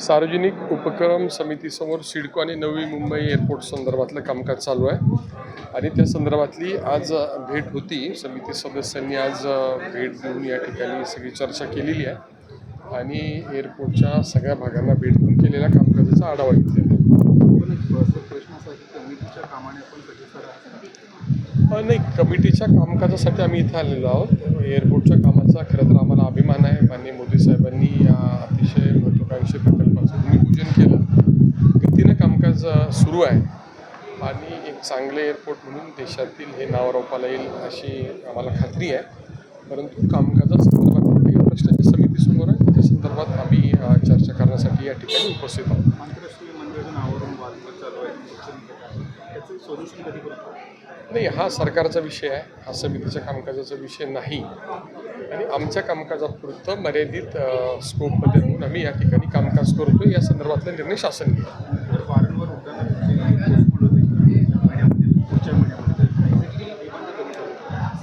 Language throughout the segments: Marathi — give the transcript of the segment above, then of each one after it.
सार्वजनिक उपक्रम समितीसमोर सिडको आणि नवी मुंबई एअरपोर्ट संदर्भातलं कामकाज चालू आहे. आणि त्या संदर्भातली आज भेट होती. समिती सदस्यांनी आज भेट देऊन या ठिकाणी सगळी चर्चा केलेली आहे. आणि एअरपोर्टच्या सगळ्या भागांना भेट देऊन केलेल्या कामकाजाचा आढावा घेतलेला नाही कमिटीच्या कामकाजासाठी आम्ही इथं आलेलो आहोत. एअरपोर्टच्या काम कामाचा खरं तर आम्हाला अभिमान आहे. माननीय मोदी साहेबांनी या अतिशय महत्त्वाकांक्षी प्रकल्पाचं भूमिपूजन केलं. गतीनं कामकाज सुरू आहे. आणि एक चांगले एअरपोर्ट म्हणून देशातील हे नाव रोपाला येईल अशी आम्हाला खात्री आहे. परंतु कामकाजासंदर्भात काही प्रश्न समिती समोर आहे. त्या संदर्भात आम्ही चर्चा करण्यासाठी या ठिकाणी उपस्थित आहोत. सोल्युशन कधी नाही हा सरकारचा विषय आहे. हा समितीच्या कामकाजाचा विषय नाही. आणि आमच्या कामकाजापुरतं मर्यादित स्कोपमध्ये राहून आम्ही या ठिकाणी कामकाज करतो या संदर्भातला निर्णय शासन घेतो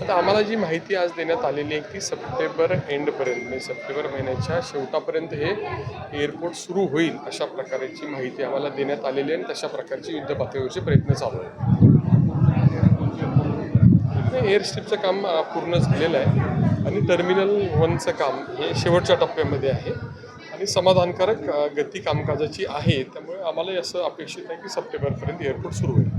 आता आम्हाला जी माहिती आज देण्यात आलेली आहे की सप्टेंबर एंडपर्यंत म्हणजे सप्टेंबर महिन्याच्या शेवटापर्यंत हे एअरपोर्ट सुरू होईल अशा प्रकारची माहिती आम्हाला देण्यात आलेली आहे आणि तशा प्रकारची युद्ध पातळीवरचे प्रयत्न चालू आहेत. नाही, एअरस्ट्रिपचं काम पूर्ण झालेलं आहे आणि टर्मिनल वनचं काम हे शेवटच्या टप्प्यामध्ये आहे आणि समाधानकारक गती कामकाजाची आहे. त्यामुळे आम्हाला असं अपेक्षित आहे की सप्टेंबरपर्यंत एअरपोर्ट सुरू होईल.